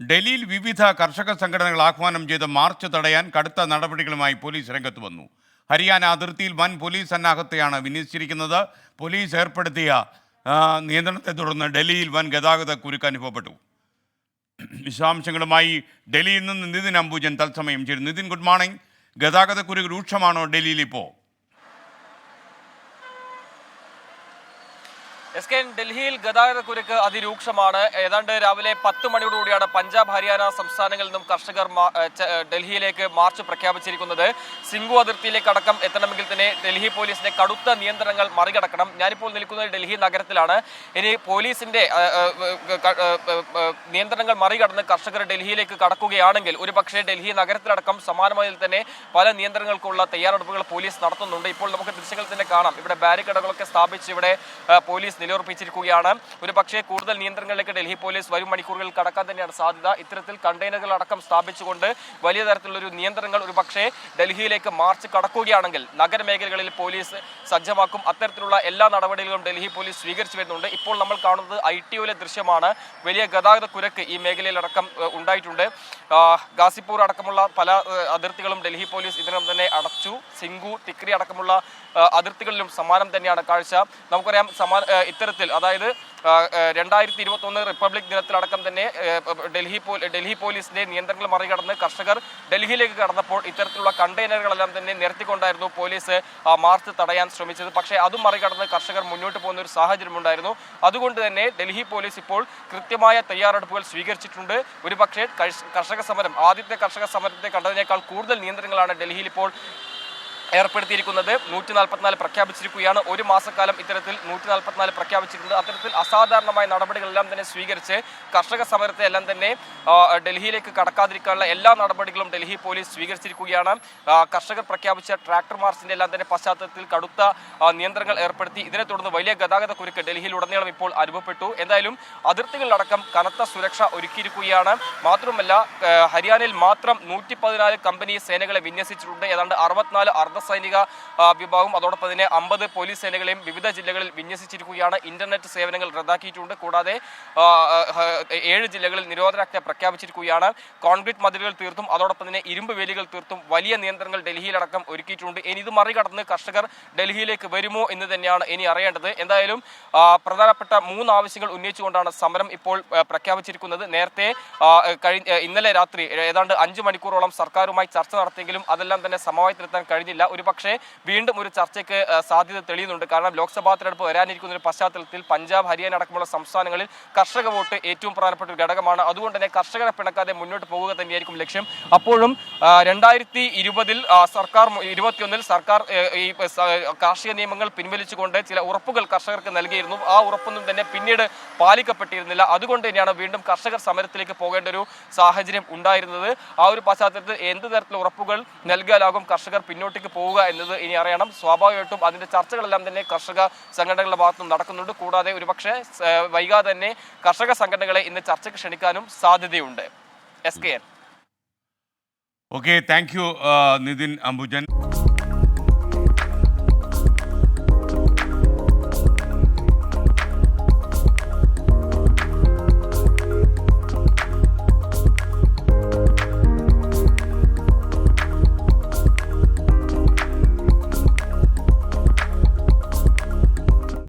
ഡൽഹിയിൽ വിവിധ കർഷക സംഘടനകൾ ആഹ്വാനം ചെയ്ത മാർച്ച് തടയാൻ കടുത്ത നടപടികളുമായി പോലീസ് രംഗത്ത് വന്നു. ഹരിയാന അതിർത്തിയിൽ വൻ പോലീസ് സന്നാഹത്തെയാണ് വിന്യസിച്ചിരിക്കുന്നത്. പോലീസ് ഏർപ്പെടുത്തിയ നിയന്ത്രണത്തെ തുടർന്ന് ഡൽഹിയിൽ വൻ ഗതാഗത കുരുക്ക് അനുഭവപ്പെട്ടു. വിശദാംശങ്ങളുമായി ഡൽഹിയിൽ നിന്ന് നിതിൻ അംബുജൻ തത്സമയം ചേരും. Nithin good morning. ഗതാഗത കുരുക്ക് രൂക്ഷമാണോ ഡൽഹിയിൽ ഇപ്പോൾ എസ് കെ ഡൽഹിയിൽ ഗതാഗത കുരുക്ക് അതിരൂക്ഷമാണ്. ഏതാണ്ട് രാവിലെ പത്ത് മണിയോടുകൂടിയാണ് പഞ്ചാബ് ഹരിയാന സംസ്ഥാനങ്ങളിൽ നിന്നും കർഷകർ ഡൽഹിയിലേക്ക് മാർച്ച് പ്രഖ്യാപിച്ചിരിക്കുന്നത്. സിംഗു അതിർത്തിയിലേക്ക് അടക്കം എത്തണമെങ്കിൽ തന്നെ ഡൽഹി പോലീസിന്റെ കടുത്ത നിയന്ത്രണങ്ങൾ മറികടക്കണം. ഞാനിപ്പോൾ നിൽക്കുന്നത് ഡൽഹി നഗരത്തിലാണ്. ഇനി പോലീസിന്റെ നിയന്ത്രണങ്ങൾ മറികടന്ന് കർഷകർ ഡൽഹിയിലേക്ക് കടക്കുകയാണെങ്കിൽ ഒരു പക്ഷേ ഡൽഹി നഗരത്തിലടക്കം സമാനമായി തന്നെ പല നിയന്ത്രണങ്ങൾക്കുള്ള തയ്യാറെടുപ്പുകൾ പോലീസ് നടത്തുന്നുണ്ട്. ഇപ്പോൾ നമുക്ക് ദൃശ്യങ്ങൾ തന്നെ കാണാം. ഇവിടെ ബാരിക്കേഡുകളൊക്കെ സ്ഥാപിച്ച് ഇവിടെ പോലീസ് നിലയുറപ്പിച്ചിരിക്കുകയാണ്. ഒരു പക്ഷേ കൂടുതൽ നിയന്ത്രണങ്ങളിലേക്ക് ഡൽഹി പോലീസ് വരും മണിക്കൂറുകളിൽ കടക്കാൻ തന്നെയാണ് സാധ്യത. ഇത്തരത്തിൽ കണ്ടെയ്നറുകൾ അടക്കം സ്ഥാപിച്ചുകൊണ്ട് വലിയ തരത്തിലുള്ള ഒരു നിയന്ത്രണങ്ങൾ ഒരു പക്ഷേ ഡൽഹിയിലേക്ക് മാർച്ച് കടക്കുകയാണെങ്കിൽ നഗരമേഖലകളിൽ പോലീസ് സജ്ജമാക്കും. അത്തരത്തിലുള്ള എല്ലാ നടപടികളും ഡൽഹി പോലീസ് സ്വീകരിച്ചു വരുന്നുണ്ട്. ഇപ്പോൾ നമ്മൾ കാണുന്നത് ഐ ടി ഒയിലെ ദൃശ്യമാണ്. വലിയ ഗതാഗത കുരക്ക് ഈ മേഖലയിലടക്കം ഉണ്ടായിട്ടുണ്ട്. ഗാസിപ്പൂർ അടക്കമുള്ള പല അതിർത്തികളും ഡൽഹി പോലീസ് ഇതിനകം തന്നെ അടച്ചു. സിംഗു തിക്രി അടക്കമുള്ള അതിർത്തികളിലും സമാനം തന്നെയാണ് കാഴ്ച. നമുക്കറിയാം സമാ ഇത്തരത്തിൽ അതായത് രണ്ടായിരത്തി ഇരുപത്തി ഒന്ന് റിപ്പബ്ലിക് ദിനത്തിലടക്കം തന്നെ ഡൽഹി ഡൽഹി പോലീസിന്റെ നിയന്ത്രണങ്ങൾ മറികടന്ന് കർഷകർ ഡൽഹിയിലേക്ക് കടന്നപ്പോൾ ഇത്തരത്തിലുള്ള കണ്ടെയ്നറുകളെല്ലാം തന്നെ നിരത്തിക്കൊണ്ടായിരുന്നു പോലീസ് മാർച്ച് തടയാൻ ശ്രമിച്ചത്. പക്ഷേ അതും മറികടന്ന് കർഷകർ മുന്നോട്ട് പോകുന്ന ഒരു സാഹചര്യം ഉണ്ടായിരുന്നു. അതുകൊണ്ട് തന്നെ ഡൽഹി പോലീസ് ഇപ്പോൾ കൃത്യമായ തയ്യാറെടുപ്പുകൾ സ്വീകരിച്ചിട്ടുണ്ട്. ഒരു പക്ഷേ കർഷക സമരം ആദ്യത്തെ കർഷക സമരത്തെ കണ്ടതിനേക്കാൾ കൂടുതൽ നിയന്ത്രണങ്ങളാണ് ഡൽഹിയിൽ ഇപ്പോൾ ഏർപ്പെടുത്തിയിരിക്കുന്നത് നൂറ്റി നാൽപ്പത്തിനാല് പ്രഖ്യാപിച്ചിരിക്കുകയാണ്. ഒരു മാസക്കാലം ഇത്തരത്തിൽ നൂറ്റി നാൽപ്പത്തിനാല് പ്രഖ്യാപിച്ചിട്ടുണ്ട്. അത്തരത്തിൽ അസാധാരണമായ നടപടികളെല്ലാം തന്നെ സ്വീകരിച്ച് കർഷക സമരത്തെ എല്ലാം തന്നെ ഡൽഹിയിലേക്ക് കടക്കാതിരിക്കാനുള്ള എല്ലാ നടപടികളും ഡൽഹി പോലീസ് സ്വീകരിച്ചിരിക്കുകയാണ്. കർഷകർ പ്രഖ്യാപിച്ച ട്രാക്ടർ മാർച്ചിന്റെ എല്ലാം തന്നെ പശ്ചാത്തലത്തിൽ കടുത്ത നിയന്ത്രണങ്ങൾ ഏർപ്പെടുത്തി. ഇതിനെ തുടർന്ന് വലിയ ഗതാഗത കുരുക്ക് ഡൽഹിയിൽ ഉടനീളം ഇപ്പോൾ അനുഭവപ്പെട്ടു. എന്തായാലും അതിർത്തികളിലടക്കം കനത്ത സുരക്ഷ ഒരുക്കിയിരിക്കുകയാണ്. മാത്രമല്ല ഹരിയാനയിൽ മാത്രം നൂറ്റി കമ്പനി സേനകളെ വിന്യസിച്ചിട്ടുണ്ട്. ഏതാണ്ട് അറുപത്തിനാല് അർദ്ധസൈനിക വിഭാഗവും വിഭാഗം. അതോടൊപ്പം തന്നെ അമ്പത് പോലീസ് സേനകളെയും വിവിധ ജില്ലകളിൽ വിന്യസിച്ചിരിക്കുകയാണ്. ഇന്റർനെറ്റ് സേവനങ്ങൾ റദ്ദാക്കിയിട്ടുണ്ട്. കൂടാതെ ഏഴ് ജില്ലകളിൽ നിരോധനാജ്ഞ പ്രഖ്യാപിച്ചിരിക്കുകയാണ്. കോൺക്രീറ്റ് മതിലുകൾ തീർത്തും അതോടൊപ്പം തന്നെ ഇരുമ്പ് വേലികൾ തീർത്തും വലിയ നിയന്ത്രണങ്ങൾ ഡൽഹിയിലടക്കം ഒരുക്കിയിട്ടുണ്ട്. ഇനി ഇത് മറികടന്ന് കർഷകർ ഡൽഹിയിലേക്ക് വരുമോ എന്ന് തന്നെയാണ് ഇനി അറിയേണ്ടത്. എന്തായാലും പ്രധാനപ്പെട്ട മൂന്ന് ആവശ്യങ്ങൾ ഉന്നയിച്ചുകൊണ്ടാണ് സമരം ഇപ്പോൾ പ്രഖ്യാപിച്ചിരിക്കുന്നത്. നേരത്തെ ഇന്നലെ രാത്രി ഏതാണ്ട് അഞ്ച് മണിക്കൂറോളം സർക്കാരുമായി ചർച്ച നടത്തിയെങ്കിലും അതെല്ലാം തന്നെ സമവായത്തിലെത്താൻ കഴിഞ്ഞില്ല. ഒരു പക്ഷേ വീണ്ടും ഒരു ചർച്ചയ്ക്ക് സാധ്യത തെളിയുന്നുണ്ട്. കാരണം ലോക്സഭാ തെരഞ്ഞെടുപ്പ് വരാനിരിക്കുന്ന ഒരു പശ്ചാത്തലത്തിൽ പഞ്ചാബ് ഹരിയാന അടക്കമുള്ള സംസ്ഥാനങ്ങളിൽ കർഷക വോട്ട് ഏറ്റവും പ്രധാനപ്പെട്ട ഒരു ഘടകമാണ്. അതുകൊണ്ട് തന്നെ കർഷകരെ പിണക്കാതെ മുന്നോട്ട് പോവുക തന്നെയായിരിക്കും ലക്ഷ്യം. അപ്പോഴും രണ്ടായിരത്തി ഇരുപതിൽ സർക്കാർ ഇരുപത്തിയൊന്നിൽ സർക്കാർ ഈ കാർഷിക നിയമങ്ങൾ പിൻവലിച്ചുകൊണ്ട് ചില ഉറപ്പുകൾ കർഷകർക്ക് നൽകിയിരുന്നു. ആ ഉറപ്പൊന്നും തന്നെ പിന്നീട് പാലിക്കപ്പെട്ടിരുന്നില്ല. അതുകൊണ്ട് തന്നെയാണ് വീണ്ടും കർഷകർ സമരത്തിലേക്ക് പോകേണ്ട ഒരു സാഹചര്യം ഉണ്ടായിരുന്നത്. ആ ഒരു പശ്ചാത്തലത്തിൽ എന്ത് തരത്തിലുള്ള ഉറപ്പുകൾ നൽകിയാലാകും കർഷകർ പിന്നോട്ടേക്ക് പോവുക എന്നത് ഇനി അറിയണം. സ്വാഭാവികമായിട്ടും അതിന്റെ ചർച്ചകളെല്ലാം തന്നെ കർഷക സംഘടനകളുടെ ഭാഗത്തുനിന്ന് നടക്കുന്നുണ്ട്. കൂടാതെ ഒരുപക്ഷെ വൈകാതെ തന്നെ കർഷക സംഘടനകളെ ഇന്ന് ചർച്ചയ്ക്ക് ക്ഷണിക്കാനും സാധ്യതയുണ്ട്. S K N. Okay thank you Nithin Ambujan